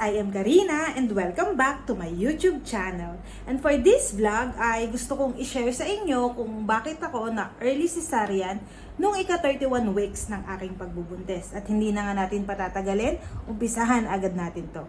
I am Karina and welcome back to my YouTube channel. And for this vlog ay gusto kong i-share sa inyo kung bakit ako na early cesarean nung ika-31 weeks ng aking pagbubuntis. At hindi na nga natin patatagalin, umpisahan agad natin to.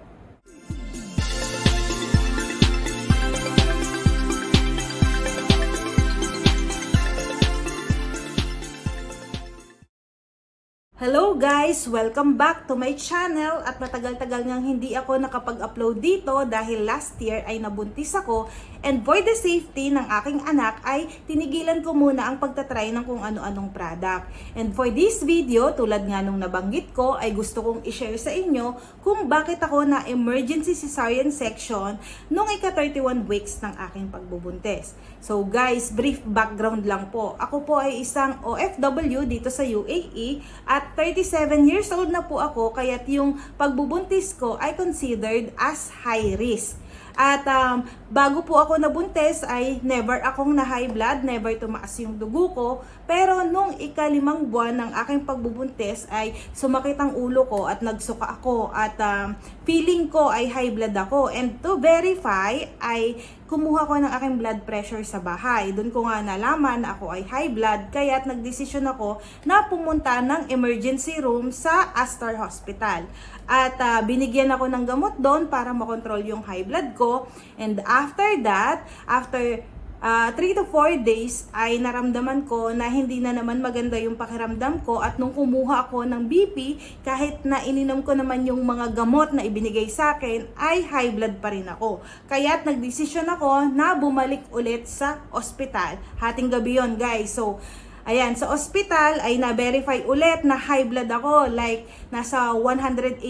Hello guys! Welcome back to my channel at matagal-tagal ngang hindi ako nakapag-upload dito dahil last year ay nabuntis ako and for the safety ng aking anak ay tinigilan ko muna ang pagtatry ng kung ano-anong product. And for this video, tulad nga nung nabanggit ko, ay gusto kong i-share sa inyo kung bakit ako na emergency cesarean section nung ika-31 weeks ng aking pagbubuntis. So guys, brief background lang po. Ako po ay isang OFW dito sa UAE at 37 years old na po ako kaya't yung pagbubuntis ko ay considered as high risk. At um, bago po ako nabuntis ay never akong na high blood, never tumaas yung dugo ko. Pero nung ikalimang buwan ng aking pagbubuntis ay sumakit ang ulo ko at nagsuka ako at um, feeling ko ay high blood ako. And to verify ay kumuha ko ng aking blood pressure sa bahay. Doon ko nga nalaman na ako ay high blood kaya nagdesisyon ako na pumunta ng emergency room sa Astor Hospital. At ah, binigyan ako ng gamot doon para makontrol yung high blood ko. And after that, after 3 to 4 days ay naramdaman ko na hindi na naman maganda yung pakiramdam ko at nung kumuha ako ng BP kahit na ininom ko naman yung mga gamot na ibinigay sa akin ay high blood pa rin ako. Kaya't nagdesisyon ako na bumalik ulit sa ospital. Hating gabi yon guys. So Ayan, sa ospital ay na-verify ulit na high blood ako. Like, nasa 180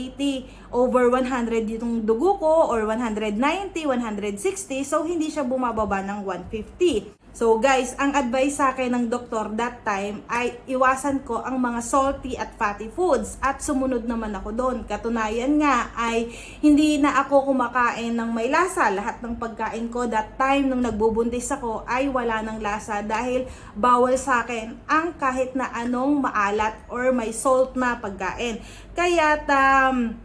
over 100 yung dugo ko or 190, 160. So, hindi siya bumababa ng 150. So guys, ang advice sa akin ng doktor that time ay iwasan ko ang mga salty at fatty foods at sumunod naman ako doon. Katunayan nga ay hindi na ako kumakain ng may lasa. Lahat ng pagkain ko that time nung nagbubuntis ako ay wala ng lasa dahil bawal sa akin ang kahit na anong maalat or may salt na pagkain. Kaya um,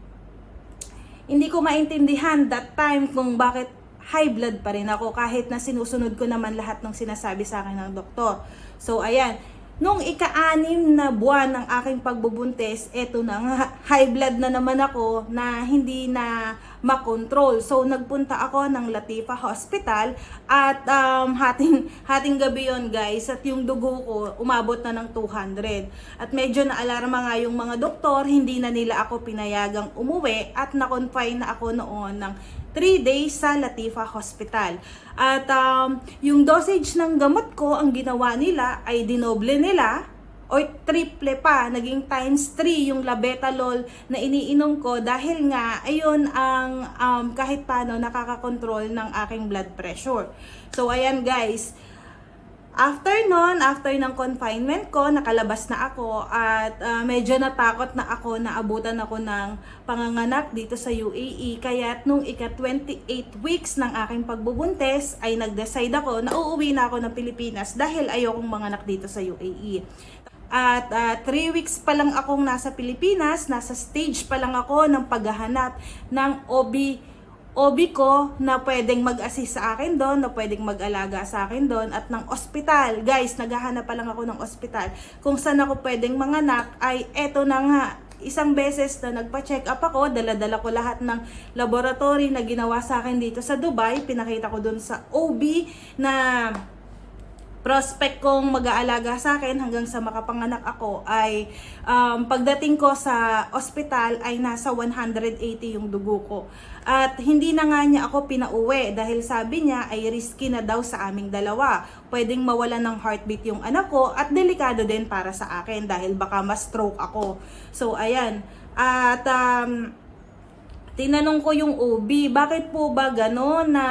hindi ko maintindihan that time kung bakit high blood pa rin ako kahit na sinusunod ko naman lahat ng sinasabi sa akin ng doktor. So ayan, nung ika-anim na buwan ng aking pagbubuntis, eto na nga, high blood na naman ako na hindi na makontrol. So nagpunta ako ng Latifa Hospital at um, hating, hating gabi yon guys at yung dugo ko umabot na ng 200. At medyo naalarma nga yung mga doktor, hindi na nila ako pinayagang umuwi at na-confine na ako noon ng 3 days sa Latifa Hospital. At um, yung dosage ng gamot ko, ang ginawa nila ay dinoble nila o triple pa, naging times 3 yung labetalol na iniinom ko dahil nga ayun ang um, kahit paano nakakakontrol ng aking blood pressure. So ayan guys, After nun, after ng confinement ko, nakalabas na ako at uh, medyo natakot na ako na abutan ako ng panganganak dito sa UAE. Kaya nung ika-28 weeks ng aking pagbubuntis ay nag-decide ako na uuwi na ako ng Pilipinas dahil ayokong manganak dito sa UAE. At 3 uh, weeks pa lang akong nasa Pilipinas, nasa stage pa lang ako ng paghahanap ng OB OB ko na pwedeng mag-assist sa akin doon, na pwedeng mag-alaga sa akin doon, at ng ospital. Guys, naghahanap pa lang ako ng ospital. Kung saan ako pwedeng manganak, ay eto na nga, isang beses na nagpa-check up ako, dala-dala ko lahat ng laboratory na ginawa sa akin dito sa Dubai. Pinakita ko doon sa OB na prospect kong mag-aalaga sa akin hanggang sa makapanganak ako ay um, pagdating ko sa ospital ay nasa 180 yung dugo ko. At hindi na nga niya ako pinauwi dahil sabi niya ay risky na daw sa aming dalawa. Pwedeng mawala ng heartbeat yung anak ko at delikado din para sa akin dahil baka ma-stroke ako. So ayan. At um, tinanong ko yung OB, bakit po ba gano'n na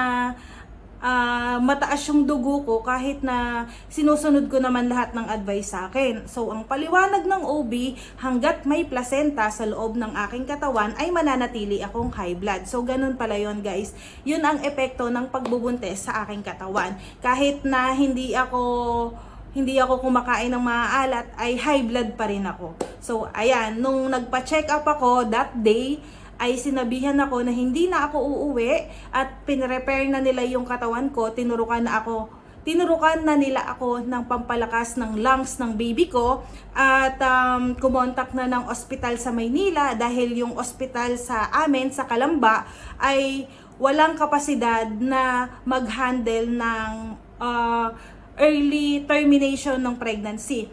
uh, mataas yung dugo ko kahit na sinusunod ko naman lahat ng advice sa akin. So, ang paliwanag ng OB, hanggat may placenta sa loob ng aking katawan, ay mananatili akong high blood. So, ganun pala yon guys. Yun ang epekto ng pagbubuntis sa aking katawan. Kahit na hindi ako hindi ako kumakain ng maaalat, ay high blood pa rin ako. So, ayan, nung nagpa-check up ako that day, ay sinabihan ako na hindi na ako uuwi at pinrepair na nila yung katawan ko, tinurukan na ako tinurukan na nila ako ng pampalakas ng lungs ng baby ko at um, kumontak na ng ospital sa Maynila dahil yung ospital sa amin sa Kalamba ay walang kapasidad na mag-handle ng uh, early termination ng pregnancy.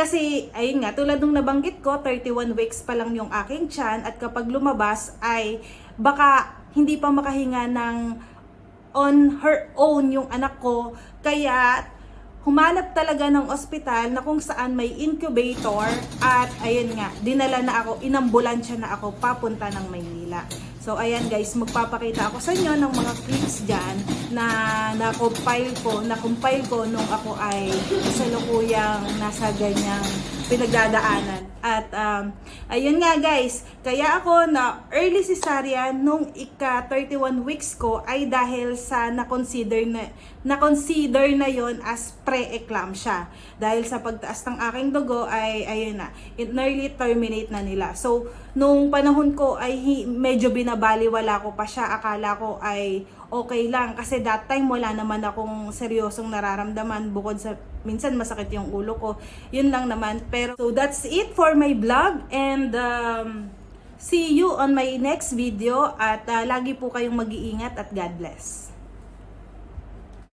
Kasi, ayun nga, tulad nung nabanggit ko, 31 weeks pa lang yung aking tiyan at kapag lumabas ay baka hindi pa makahinga ng on her own yung anak ko. Kaya, humanap talaga ng ospital na kung saan may incubator at ayun nga, dinala na ako, inambulansya na ako papunta ng Maynila. So ayan guys, magpapakita ako sa inyo ng mga clips dyan na na-compile ko, na-compile ko nung ako ay kasalukuyang nasa ganyang pinagdadaanan. At um, ayun nga guys, kaya ako na early cesarean nung ika 31 weeks ko ay dahil sa na-consider na na-consider na yon as pre-eclampsia. Dahil sa pagtaas ng aking dugo ay ayun na, it nearly terminate na nila. So nung panahon ko ay medyo binabaliwala ko pa siya, akala ko ay okay lang kasi that time wala naman akong seryosong nararamdaman bukod sa minsan masakit yung ulo ko. Yun lang naman. Pero so that's it for my vlog and um, see you on my next video at uh, lagi po kayong mag-iingat at God bless.